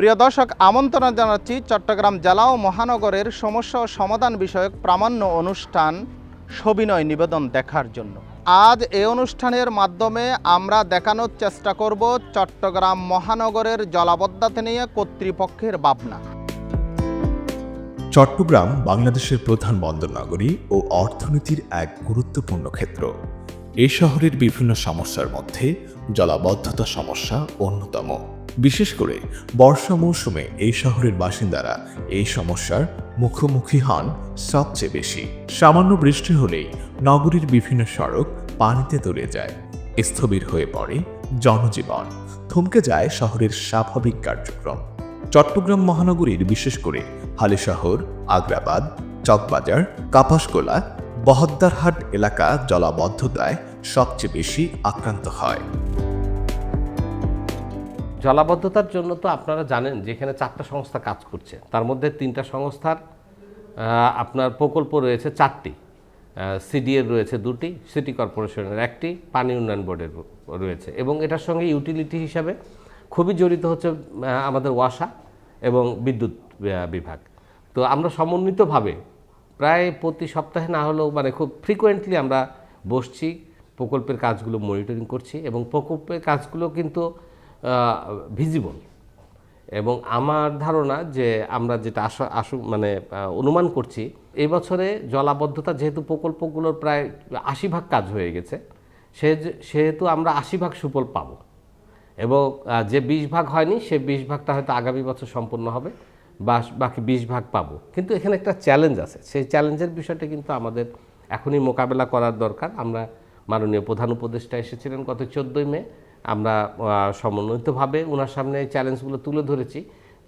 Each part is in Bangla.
প্রিয় দর্শক, আমন্ত্রণ জানাচ্ছি চট্টগ্রাম জেলা ও মহানগরের সমস্যা ও সমাধান বিষয়ক প্রামাণ্য অনুষ্ঠান সবিনয় নিবেদন দেখার জন্য। আজ এই অনুষ্ঠানের মাধ্যমে আমরা দেখানোর চেষ্টা করব চট্টগ্রাম মহানগরের জলাবদ্ধতা নিয়ে কর্তৃপক্ষের ভাবনা। চট্টগ্রাম বাংলাদেশের প্রধান বন্দর নগরী ও অর্থনীতির এক গুরুত্বপূর্ণ ক্ষেত্র। এই শহরের বিভিন্ন সমস্যার মধ্যে জলাবদ্ধতা সমস্যা অন্যতম। বিশেষ করে বর্ষা মৌসুমে এই শহরের বাসিন্দারা এই সমস্যার মুখোমুখি হন সবচেয়ে বেশি। সামান্য বৃষ্টি হলেই নগরীর বিভিন্ন সড়ক পানিতে তলিয়ে যায়, স্থবির হয়ে পড়ে জনজীবন। থমকে যায় শহরের স্বাভাবিক কার্যক্রম। চট্টগ্রাম মহানগরীর বিশেষ করে হালিশহর, আগ্রাবাদ, চকবাজার, কাপাসকোলা, বহদ্দারহাট এলাকা জলাবদ্ধতায় সবচেয়ে বেশি আক্রান্ত হয়। জলাবদ্ধতার জন্য তো আপনারা জানেন যে এখানে চারটা সংস্থা কাজ করছে। তার মধ্যে তিনটা সংস্থার আপনার প্রকল্প রয়েছে চারটি। সিডিএর রয়েছে দুটি, সিটি কর্পোরেশনের একটি, পানি উন্নয়ন বোর্ডের রয়েছে। এবং এটার সঙ্গে ইউটিলিটি হিসাবে খুবই জড়িত হচ্ছে আমাদের ওয়াসা এবং বিদ্যুৎ বিভাগ। তো আমরা সমন্বিতভাবে প্রায় প্রতি সপ্তাহে না হলেও মানে খুব ফ্রিকোয়েন্টলি আমরা বসছি প্রকল্পের কাজগুলো মনিটরিং করছি এবং প্রকল্পের কাজগুলো কিন্তু ভিজিবল এবং আমার ধারণা যে আমরা যেটা আশা, আশু মানে অনুমান করছি এবছরে জলাবদ্ধতা যেহেতু প্রকল্পগুলোর প্রায় আশি ভাগ কাজ হয়ে গেছে, সে সেহেতু আমরা আশি ভাগ সুফল পাবো। এবং যে বিশ ভাগ হয়নি, সে বিশ ভাগটা হয়তো আগামী বছর সম্পূর্ণ হবে, বা বাকি বিশ ভাগ পাবো। কিন্তু এখানে একটা চ্যালেঞ্জ আছে। সেই চ্যালেঞ্জের বিষয়টা কিন্তু আমাদের এখনই মোকাবেলা করার দরকার। আমরা মাননীয় প্রধান উপদেষ্টা এসেছিলেন গত চোদ্দোই মে। আমরা সমন্বিতভাবে ওনার সামনে চ্যালেঞ্জগুলো তুলে ধরেছি।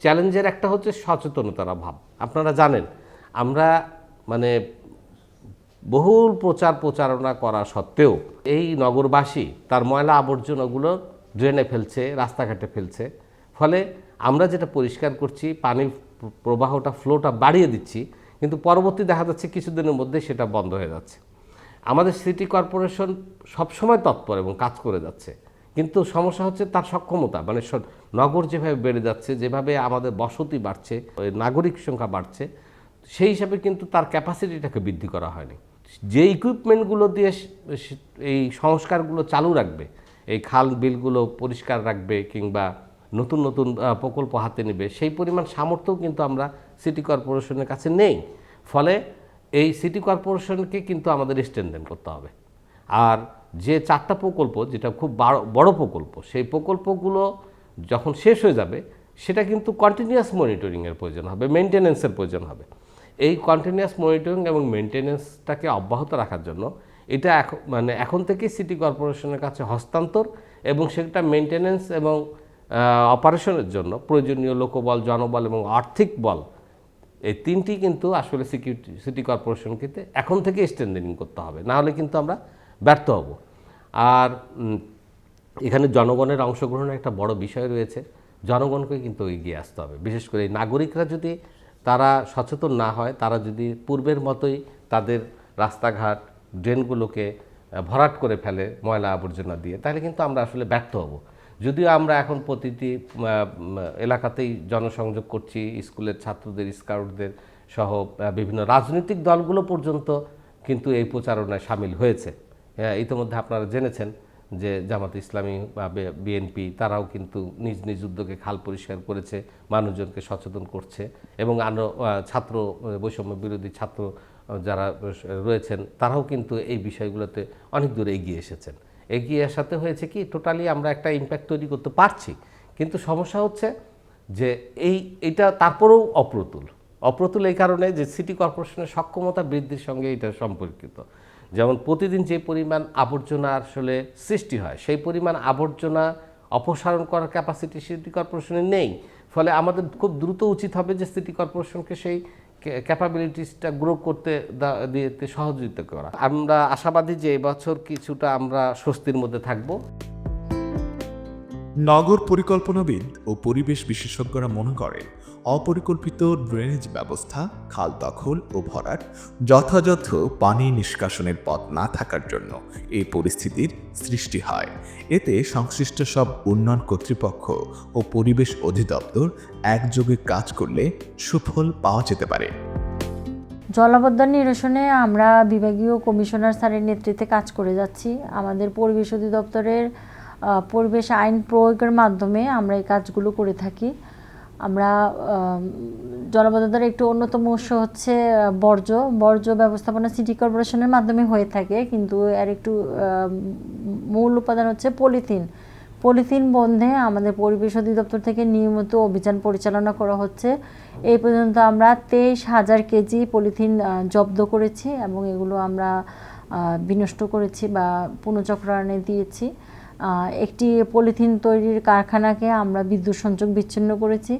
চ্যালেঞ্জের একটা হচ্ছে সচেতনতার অভাব। আপনারা জানেন, আমরা মানে বহুল প্রচার প্রচারণা করা সত্ত্বেও এই নগরবাসী তার ময়লা আবর্জনাগুলো ড্রেনে ফেলছে, রাস্তাঘাটে ফেলছে। ফলে আমরা যেটা পরিষ্কার করছি পানির প্রবাহটা ফ্লোটা বাড়িয়ে দিচ্ছি, কিন্তু পরবর্তী দেখা যাচ্ছে কিছুদিনের মধ্যে সেটা বন্ধ হয়ে যাচ্ছে। আমাদের সিটি কর্পোরেশন সবসময় তৎপর এবং কাজ করে যাচ্ছে। কিন্তু সমস্যা হচ্ছে তার সক্ষমতা। মানে নগর যেভাবে বেড়ে যাচ্ছে, যেভাবে আমাদের বসতি বাড়ছে নাগরিক সংখ্যা বাড়ছে, সেই হিসাবে কিন্তু তার ক্যাপাসিটিটাকে বৃদ্ধি করা হয়নি। যে ইকুইপমেন্টগুলো দিয়ে এই সংস্কারগুলো চালু রাখবে, এই খাল বিলগুলো পরিষ্কার রাখবে কিংবা নতুন নতুন প্রকল্প হাতে নেবে, সেই পরিমাণ সামর্থ্যও কিন্তু আমরা সিটি কর্পোরেশনের কাছে নেই। ফলে এই সিটি কর্পোরেশনকে কিন্তু আমাদের স্ট্রেনদেন করতে হবে। আর যে চারটা প্রকল্প, যেটা খুব বাড়- প্রকল্প, সেই প্রকল্পগুলো যখন শেষ হয়ে যাবে, সেটা কিন্তু কন্টিনিউয়াস মনিটরিংয়ের প্রয়োজন হবে মেনটেনেন্সের প্রয়োজন হবে। এই কন্টিনিউয়াস মনিটরিং এবং মেনটেনেন্সটাকে অব্যাহত রাখার জন্য এটা এখন মানে এখন থেকে সিটি কর্পোরেশনের কাছে হস্তান্তর এবং সেটা মেনটেনেন্স এবং অপারেশনের জন্য প্রয়োজনীয় লোকবল, জনবল এবং আর্থিক বল এই তিনটি কিন্তু আসলে সিকিউরিটি, সিটি কর্পোরেশনকে এখন থেকে স্ট্রেন্থেনিং করতে হবে। না হলে কিন্তু আমরা ব্যর্থ হব। আর এখানে জনগণের অংশগ্রহণের একটা বড় বিষয় রয়েছে। জনগণকে কিন্তু এগিয়ে আসতে হবে। বিশেষ করে এই নাগরিকরা যদি তারা সচেতন না হয়, তারা যদি পূর্বের মতোই তাদের রাস্তাঘাট, ড্রেনগুলোকে ভরাট করে ফেলে ময়লা আবর্জনা দিয়ে, তাহলে কিন্তু আমরা আসলে ব্যর্থ হব। যদিও আমরা এখন প্রতিটি এলাকাতেই জনসংযোগ করছি স্কুলের ছাত্রদের স্কাউটদের সহ বিভিন্ন রাজনৈতিক দলগুলো পর্যন্ত কিন্তু এই প্রচারণায় সামিল হয়েছে। হ্যাঁ, ইতিমধ্যে আপনারা জেনেছেন যে জামাত ইসলামী বা বিএনপি তারাও কিন্তু নিজ নিজ উদ্যোগে খাল পরিষ্কার করেছে মানুষজনকে সচেতন করছে এবং আরও ছাত্র বৈষম্য বিরোধী ছাত্র যারা রয়েছেন তারাও কিন্তু এই বিষয়গুলোতে অনেক দূরে এগিয়ে এসেছেন। এগিয়ে আসাতে হয়েছে কি টোটালি আমরা একটা ইম্প্যাক্ট তৈরি করতে পারছি। কিন্তু সমস্যা হচ্ছে যে এই, এটা তারপরেও অপ্রতুল। অপ্রতুল এই কারণে যে সিটি কর্পোরেশনের সক্ষমতা বৃদ্ধির সঙ্গে এটা সম্পর্কিত। যেমন প্রতিদিন যে পরিমাণ আবর্জনা আসলে সৃষ্টি হয়, সেই পরিমাণ আবর্জনা অপসারণ করার ক্যাপাসিটি সিটি কর্পোরেশনের নেই। ফলে আমাদের খুব দ্রুত উচিত হবে যে সিটি কর্পোরেশনকে সেই ক্যাপাবিলিটিসটা গ্রো করতে দিতে সহযোগিতা করা। আমরা আশাবাদী যে এবছর কিছুটা আমরা স্বস্তির মধ্যে থাকব। নগর পরিকল্পনাবিদ ও পরিবেশ বিশেষজ্ঞরা মনে করেন অপরিকল্পিত ড্রেনেজ ব্যবস্থা, খাল দখল ও ভরাট যথাযথ পানি নিষ্কাশনের পথ না থাকার জন্য এই পরিস্থিতির সৃষ্টি হয়। এতে সংশ্লিষ্ট সব উন্নয়ন কর্তৃপক্ষ ও পরিবেশ অধিদপ্তর একযোগে কাজ করলে সুফল পাওয়া যেতে পারে। জলাবদ্ধ নিরসনে আমরা বিভাগীয় কমিশনার স্যারের নেতৃত্বে কাজ করে যাচ্ছি। আমাদের পরিবেশ অধিদপ্তরের পরিবেশ আইন প্রয়োগের মাধ্যমে আমরা এই কাজগুলো করে থাকি। আমরা আম, জলাবদ্ধতার একটু অন্যতম উৎস হচ্ছে বর্জ্য। বর্জ্য ব্যবস্থাপনা সিটি কর্পোরেশনের মাধ্যমে হয়ে থাকে কিন্তু এর একটু মূল উপাদান হচ্ছে পলিথিন। পলিথিন বন্ধে আমাদের পরিবেশ অধিদপ্তর থেকে নিয়মিত অভিযান পরিচালনা করা হচ্ছে। এই পর্যন্ত আমরা তেইশ হাজার কেজি পলিথিন জব্দ করেছি এবং এগুলো আমরা বিনষ্ট করেছি বা পুনঃচক্রায়ণে দিয়েছি। একটি পলিথিন তৈরির কারখানাকে আমরা বিদ্যুৎ সংযোগ বিচ্ছিন্ন করেছি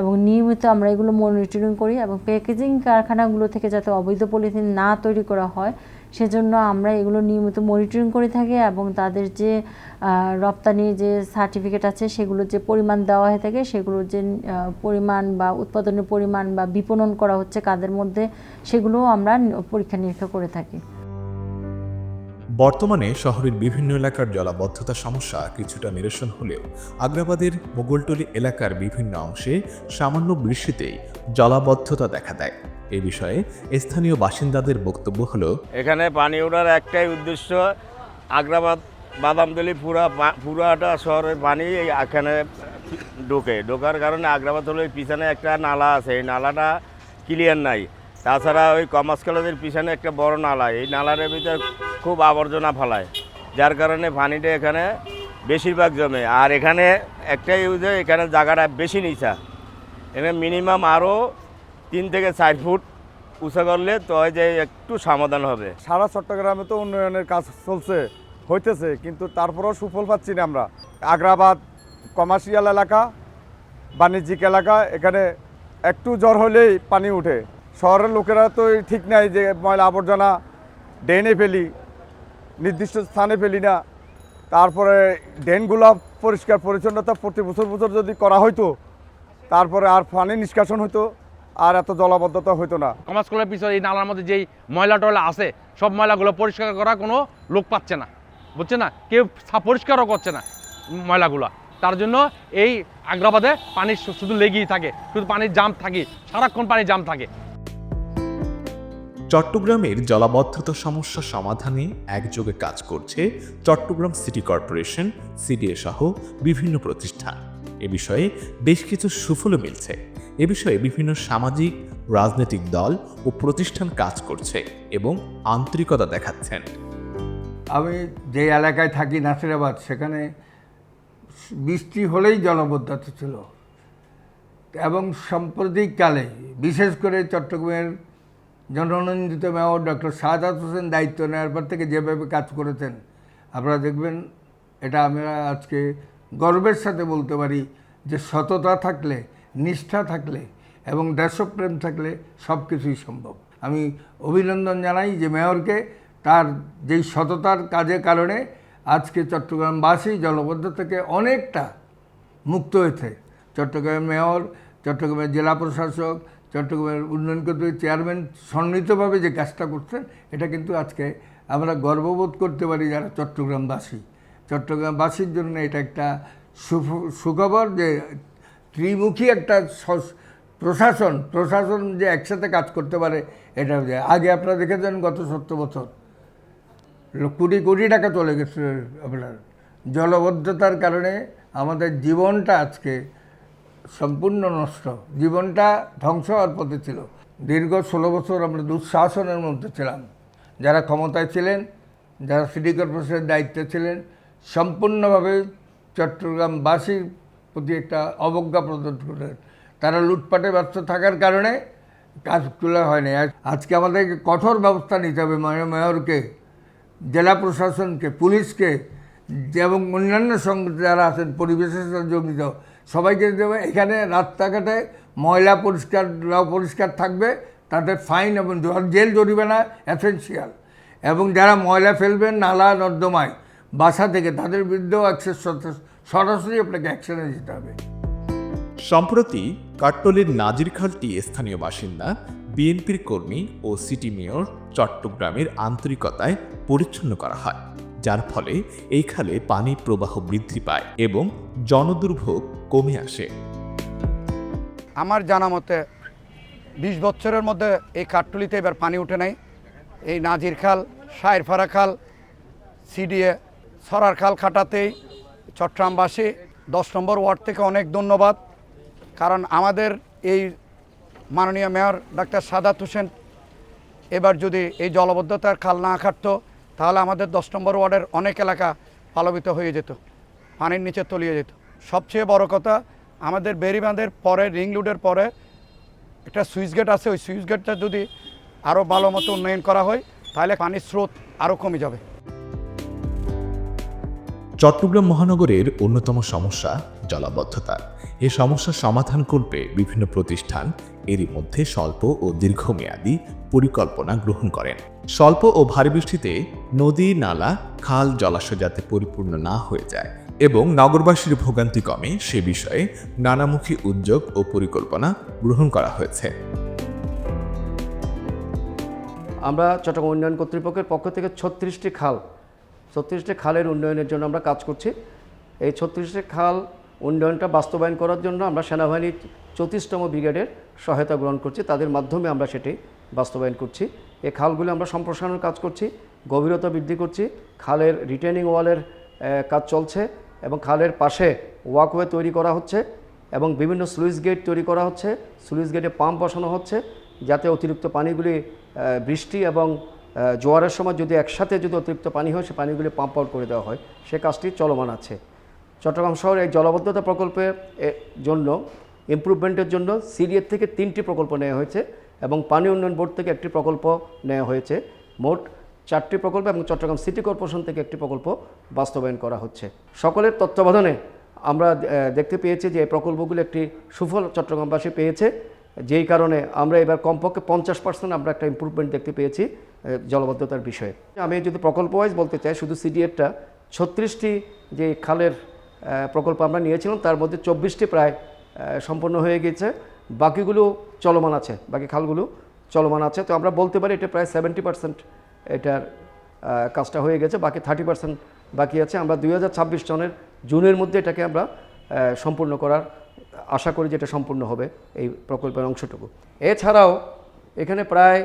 এবং নিয়মিত আমরা এগুলো মনিটরিং করি এবং প্যাকেজিং কারখানাগুলো থেকে যাতে অবৈধ পলিথিন না তৈরি করা হয়, সেজন্য আমরা এগুলো নিয়মিত মনিটরিং করে থাকি এবং তাদের যে রপ্তানি যে সার্টিফিকেট আছে সেগুলো যে পরিমাণ দেওয়া হয়ে থাকে সেগুলোর যে পরিমাণ বা উৎপাদনের পরিমাণ বা বিপণন করা হচ্ছে কাদের মধ্যে সেগুলোও আমরা পরীক্ষা নিরীক্ষা করে থাকি। বর্তমানে শহরের বিভিন্ন এলাকার জলাবদ্ধতা সমস্যা কিছুটা নিরসন হলেও আগ্রাবাদের মোগলটলি এলাকার বিভিন্ন অংশে সামান্য বৃষ্টিতেই জলাবদ্ধতা দেখা দেয়। এ বিষয়ে স্থানীয় বাসিন্দাদের বক্তব্য হলো, এখানে পানি ওঠার একটাই উদ্দেশ্য আগ্রাবাদ বাদামতলি পুরা পুরাটা শহরের পানি এখানে ঢোকে। ঢোকার কারণে আগ্রাবাদ হলো পিছনে একটা নালা আছে। এই নালাটা ক্লিয়ার নাই। তাছাড়া ওই কমার্স কলেজের পিছনে একটা বড় নালা। এই নালার ভিতরে খুব আবর্জনা ফেলায়। যার কারণে পানিটা এখানে বেশিরভাগ জমে। আর এখানে একটাই ইউজে এখানে জায়গাটা বেশি নিচা। এখানে মিনিমাম আরও তিন থেকে চার ফুট উঁচা করলে তো যে একটু সমাধান হবে। সারা চট্টগ্রামে তো উন্নয়নের কাজ চলছে, হইতেছে, কিন্তু তারপরেও সুফল পাচ্ছি না আমরা। আগ্রাবাদ কমার্শিয়াল এলাকা, বাণিজ্যিক এলাকা, এখানে একটু জ্বর হলেই পানি উঠে। শহরের লোকেরা তো ঠিক নাই যে ময়লা আবর্জনা ডেনে ফেলি। নির্দিষ্ট স্থানে ফেলি না। তারপরে ড্রেনগুলো পরিষ্কার পরিচ্ছন্নতা প্রতি বছর বছর যদি করা হইতো, তারপরে আর পানি নিষ্কাশন হইতো, আর এত জলাবদ্ধতা হইতো না। কমার্স কলেজের পিছনে এই নালার মধ্যে যেই ময়লা টয়লা আছে, সব ময়লাগুলো পরিষ্কার করা কোনো লোক পাচ্ছে না। বুঝছে না? কেউ পরিষ্কারও করছে না ময়লাগুলো। তার জন্য এই আগ্রাবাদে পানি শুধু লেগেই থাকে, শুধু পানির জাম থাকে সারাক্ষণ পানির জাম থাকে। চট্টগ্রামের জলাবদ্ধতা সমস্যা সমাধানে একযোগে কাজ করছে চট্টগ্রাম সিটি কর্পোরেশন, সিডিএ সহ বিভিন্ন প্রতিষ্ঠান। এ বিষয়ে বেশ কিছু সুফলও মিলছে। এ বিষয়ে বিভিন্ন সামাজিক, রাজনৈতিক দল ও প্রতিষ্ঠান কাজ করছে এবং আন্তরিকতা দেখাচ্ছেন। আমি যে এলাকায় থাকি, নাসিরাবাদ, সেখানে বৃষ্টি হলেই জলবদ্ধতা ছিল। এবং সাম্প্রতিককালে, বিশেষ করে চট্টগ্রামের জননন্দিত মেয়র ডক্টর শাহাদাত হোসেন দায়িত্ব নেওয়ার পর থেকে যেভাবে কাজ করেছেন, আপনারা দেখবেন, এটা আমরা আজকে গর্বের সাথে বলতে পারি যে সততা থাকলে, নিষ্ঠা থাকলে এবং দেশপ্রেম থাকলে সব কিছুই সম্ভব। আমি অভিনন্দন জানাই যে মেয়রকে তার যেই সততার কাজের কারণে আজকে চট্টগ্রামবাসী জলবদ্ধ থেকে অনেকটা মুক্ত হয়েছে। চট্টগ্রামের মেয়র, চট্টগ্রামের জেলা প্রশাসক চট্টগ্রামের উন্নয়ন কর্তৃক চেয়ারম্যান সন্নিহিতভাবে যে কাজটা করছেন, এটা কিন্তু আজকে আমরা গর্ববোধ করতে পারি যারা চট্টগ্রামবাসী। চট্টগ্রামবাসীর জন্য এটা একটা সুখবর যে ত্রিমুখী একটা প্রশাসন প্রশাসন যে একসাথে কাজ করতে পারে, এটা আগে আপনারা দেখেছেন গত সত্তর বছর। কোটি কোটি টাকা চলে গেছে আপনার। জলবদ্ধতার কারণে আমাদের জীবনটা আজকে সম্পূর্ণ নষ্ট। জীবনটা ধ্বংস হওয়ার পথে ছিল। দীর্ঘ ষোলো বছর আমরা দুঃশাসনের মধ্যে ছিলাম। যারা ক্ষমতায় ছিলেন, যারা সিটি কর্পোরেশনের দায়িত্বে ছিলেন, সম্পূর্ণভাবে চট্টগ্রামবাসীর প্রতি একটা অবজ্ঞা প্রদর্শন করেন তারা লুটপাটে ব্যস্ত থাকার কারণে কাজগুলো হয়নি। আর আজকে আমাদেরকে কঠোর ব্যবস্থা নিতে হবে মেয়রকে, জেলা প্রশাসনকে, পুলিশকে এবং অন্যান্য সঙ্গে যারা আছেন, পরিবেশের জড়িত সবাইকে দেবে এখানে রাস্তাঘাটে ময়লা পরিষ্কার পরিষ্কার থাকবে তাদের ফাইন এবং জেল জরিমানা এসেন্সিয়াল এবং যারা ময়লা ফেলবেন, নালা, নর্দমায়, বাসা থেকে, তাদের বিরুদ্ধেও অ্যাক্সেস সরাসরি আপনাকে অ্যাকশনে যেতে হবে। সম্প্রতি কাট্টলের নাজির খালটি স্থানীয় বাসিন্দা, বিএনপির কর্মী ও সিটি মেয়র চট্টগ্রামের আন্তরিকতায় পরিচ্ছন্ন করা হয়, যার ফলে এই খালে পানি প্রবাহ বৃদ্ধি পায় এবং জনদুর্ভোগ কমে আসে। আমার জানা মতে বিশ বছরের মধ্যে এই কাঠটুলিতে এবার পানি উঠে নাই। এই নাজির খাল সায়েরফাড়া খাল, সিডিএ, সরার খাল খাটাতেই চট্টগ্রামবাসী দশ নম্বর ওয়ার্ড থেকে অনেক ধন্যবাদ। কারণ আমাদের এই মাননীয় মেয়র ডাক্তার সাদাত হোসেন এবার যদি এই জলবদ্ধতার খাল না খাটতো, তাহলে আমাদের দশ নম্বর ওয়ার্ডের অনেক এলাকা প্লাবিত হয়ে যেত, পানির নিচে তলিয়ে যেত। সবচেয়ে বড় কথা, আমাদের বেরিবাঁধের পরে, রিং রোডের পরে একটা সুইচ গেট আছে, ওই সুইচ গেটটা যদি আরও ভালো মতো উন্নয়ন করা হয়, তাহলে পানির স্রোত আরও কমে যাবে। চট্টগ্রাম মহানগরের অন্যতম সমস্যা জলাবদ্ধতা। এ সমস্যার সমাধান করবে বিভিন্ন প্রতিষ্ঠান এরই মধ্যে স্বল্প ও দীর্ঘমেয়াদী পরিকল্পনা গ্রহণ করেন। স্বল্প ও ভারী বৃষ্টিতে নদী, নালা, খাল জলাশয় যাতে পরিপূর্ণ না হয়ে যায় এবং নগরবাসীর ভোগান্তি কমে সে বিষয়ে নানামুখী উদ্যোগ ও পরিকল্পনা গ্রহণ করা হয়েছে। আমরা চট্টগ্রাম উন্নয়ন কর্তৃপক্ষের পক্ষ থেকে ছত্রিশটি খাল, ছত্রিশটি খালের উন্নয়নের জন্য আমরা কাজ করছি। এই ছত্রিশটি খাল উন্নয়নটা বাস্তবায়ন করার জন্য আমরা সেনাবাহিনীর চৌত্রিশতম ব্রিগেডের সহায়তা গ্রহণ করছি। তাদের মাধ্যমে আমরা সেটি বাস্তবায়ন করছি। এই খালগুলি আমরা সম্প্রসারণের কাজ করছি, গভীরতা বৃদ্ধি করছি, খালের রিটেনিং ওয়ালের কাজ চলছে। এবং খালের পাশে ওয়াকওয়ে তৈরি করা হচ্ছে এবং বিভিন্ন স্লুইস গেট তৈরি করা হচ্ছে। স্লুইস গেটে পাম্প বসানো হচ্ছে যাতে অতিরিক্ত পানিগুলি বৃষ্টি এবং জোয়ারের সময় যদি একসাথে যদি অতিরিক্ত পানি হয়, সে পানিগুলি পাম্প আউট করে দেওয়া হয়। সে কাজটি চলমান আছে। চট্টগ্রাম শহরে এই জলবদ্ধতা প্রকল্পের জন্য ইমপ্রুভমেন্টের জন্য সিরিয়ের থেকে তিনটি প্রকল্প নেওয়া হয়েছে এবং পানি উন্নয়ন বোর্ড থেকে একটি প্রকল্প নেওয়া হয়েছে। মোট চারটি প্রকল্প এবং চট্টগ্রাম সিটি কর্পোরেশন থেকে একটি প্রকল্প বাস্তবায়ন করা হচ্ছে। সকলের তত্ত্বাবধানে আমরা দেখতে পেয়েছি যে এই প্রকল্পগুলো একটি সুফল চট্টগ্রামবাসী পেয়েছে, যেই কারণে আমরা এবার কমপক্ষে পঞ্চাশ পার্সেন্ট আমরা একটা ইম্প্রুভমেন্ট দেখতে পেয়েছি জলবদ্ধতার বিষয়ে। আমি যদি প্রকল্প ওয়াইজ বলতে চাই, শুধু সিডিএফটা ছত্রিশটি যে খালের প্রকল্প আমরা নিয়েছিলাম, তার মধ্যে চব্বিশটি প্রায় সম্পন্ন হয়ে গেছে বাকিগুলো চলমান আছে, বাকি খালগুলো চলমান আছে। তো আমরা বলতে পারি এটা প্রায় সেভেন্টি পার্সেন্ট এটার কাজটা হয়ে গেছে, বাকি থার্টি পার্সেন্ট বাকি আছে। আমরা দুই হাজার ছাব্বিশ সনের জুনের মধ্যে এটাকে আমরা সম্পূর্ণ করার আশা করি যে এটা সম্পূর্ণ হবে এই প্রকল্পের অংশটুকু। এছাড়াও এখানে প্রায়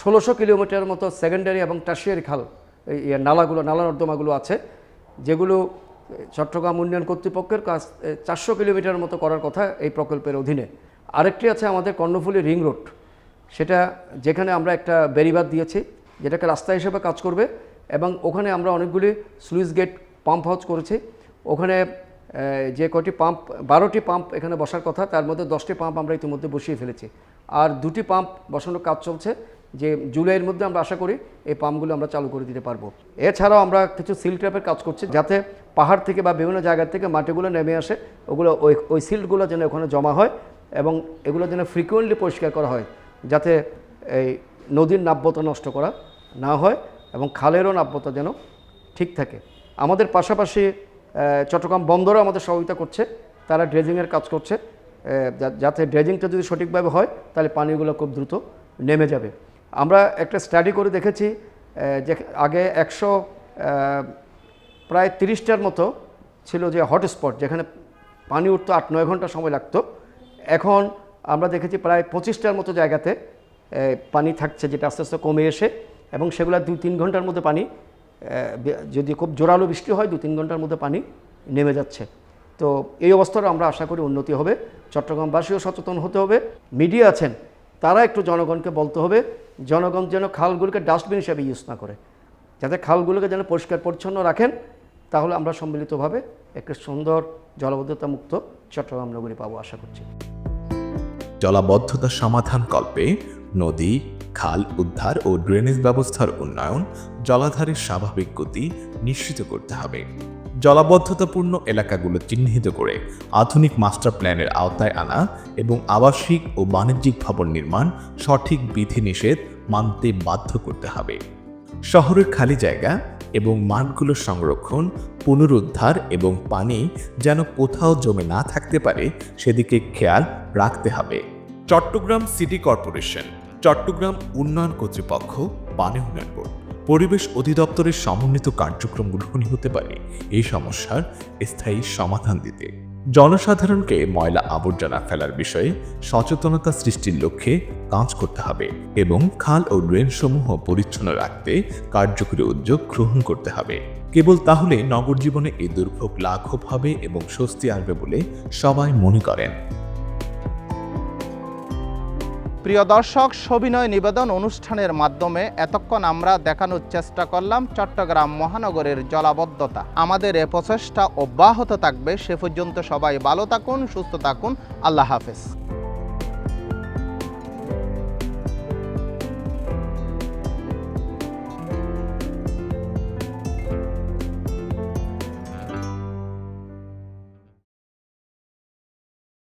ষোলোশো কিলোমিটার মতো সেকেন্ডারি এবং টার্সিয়ারি খাল, এই নালাগুলো, নালা নর্দমাগুলো আছে, যেগুলো চট্টগ্রাম উন্নয়ন কর্তৃপক্ষের কাজ চারশো কিলোমিটার মতো করার কথা এই প্রকল্পের অধীনে। আরেকটি আছে আমাদের কর্ণফুলী রিং রোড। সেটা যেখানে আমরা একটা বেরিবাদ দিয়েছি যেটাকে রাস্তা হিসেবে কাজ করবে এবং ওখানে আমরা অনেকগুলি স্লুইস গেট পাম্প হাউস করেছি। ওখানে যে কটি পাম্প, বারোটি পাম্প এখানে বসার কথা, তার মধ্যে দশটি পাম্প আমরা ইতিমধ্যে বসিয়ে ফেলেছি। আর দুটি পাম্প বসানোর কাজ চলছে যে জুলাইয়ের মধ্যে আমরা আশা করি এই পাম্পগুলো আমরা চালু করে দিতে পারব। এছাড়াও আমরা কিছু সিল ট্র্যাপের কাজ করছি যাতে পাহাড় থেকে বা বিভিন্ন জায়গা থেকে মাটিগুলো নেমে আসে, ওগুলো ওই ওই সিল্টগুলো যেন ওখানে জমা হয় এবং এগুলো যেন ফ্রিকুয়েন্টলি পরিষ্কার করা হয়, যাতে এই নদীর নাব্যতা নষ্ট করা না হয় এবং খালেরও নাব্যতা যেন ঠিক থাকে। আমাদের পাশাপাশি চট্টগ্রাম বন্দরও আমাদের সহযোগিতা করছে। তারা ড্রেজিংয়ের কাজ করছে। যাতে ড্রেজিংটা যদি সঠিকভাবে হয়, তাহলে পানিগুলো খুব দ্রুত নেমে যাবে। আমরা একটা স্টাডি করে দেখেছি যে আগে একশো প্রায় তিরিশটার মতো ছিল যে হটস্পট, যেখানে পানি উঠতো আট, নয় ঘণ্টা সময় লাগতো। এখন আমরা দেখেছি প্রায় পঁচিশটার মতো জায়গাতে পানি থাকছে, যেটা আস্তে আস্তে কমে এসে এবং সেগুলো দুই তিন ঘণ্টার মধ্যে পানি যদি খুব জোরালো বৃষ্টি হয় দু তিন ঘণ্টার মধ্যে পানি নেমে যাচ্ছে। তো এই অবস্থার আমরা আশা করি উন্নতি হবে। চট্টগ্রামবাসীও সচেতন হতে হবে। মিডিয়া আছেন, তারা একটু জনগণকে বলতে হবে, জনগণ যেন খালগুলোকে ডাস্টবিন হিসাবে ইউজ না করে। যাতে খালগুলোকে যেন পরিষ্কার পরিচ্ছন্ন রাখেন, তাহলে আমরা সম্মিলিতভাবে একটা সুন্দর জলবদ্ধতা মুক্ত চট্টগ্রাম নগরী পাবো, আশা করছি। জলাবদ্ধতা সমাধান কল্পে নদী খাল উদ্ধার ও ড্রেনেজ ব্যবস্থার উন্নয়ন জলাধারের স্বাভাবিক গতি নিশ্চিত করতে হবে। জলাবদ্ধতাপূর্ণ এলাকাগুলো চিহ্নিত করে আধুনিক মাস্টার প্ল্যানের আওতায় আনা এবং আবাসিক ও বাণিজ্যিক ভবন নির্মাণ সঠিক বিধিনিষেধ মানতে বাধ্য করতে হবে। শহরের খালি জায়গা এবং মাঠগুলো সংরক্ষণ, পুনরুদ্ধার এবং পানি যেন কোথাও জমে না থাকতে পারে, সেদিকে খেয়াল রাখতে হবে। চট্টগ্রাম সিটি কর্পোরেশন চট্টগ্রাম উন্নয়ন কর্তৃপক্ষ পানি উন্নয়ন বোর্ড পরিবেশ অধিদপ্তরের সমন্বিত কার্যক্রম গ্রহণই হতে পারে। এই সমস্যার স্থায়ী সমাধান দিতে। জনসাধারণকে ময়লা আবর্জনা ফেলার বিষয়ে সচেতনতা সৃষ্টির লক্ষ্যে কাজ করতে হবে এবং খাল ও ড্রেনসমূহ পরিচ্ছন্ন রাখতে কার্যকরী উদ্যোগ গ্রহণ করতে হবে। কেবল তাহলে নগর জীবনে এই দুর্ভোগ লাঘব হবে এবং স্বস্তি আসবে বলে সবাই মনে করেন। প্রিয় দর্শক, সবিনয় নিবেদন অনুষ্ঠানের মাধ্যমে এতক্ষণ আমরা দেখানোর চেষ্টা করলাম চট্টগ্রাম মহানগরের জলাবদ্ধতা। আমাদের এ প্রচেষ্টা অব্যাহত থাকবে। সে পর্যন্ত সবাই ভালো থাকুন, সুস্থ থাকুন। আল্লাহ হাফেজ।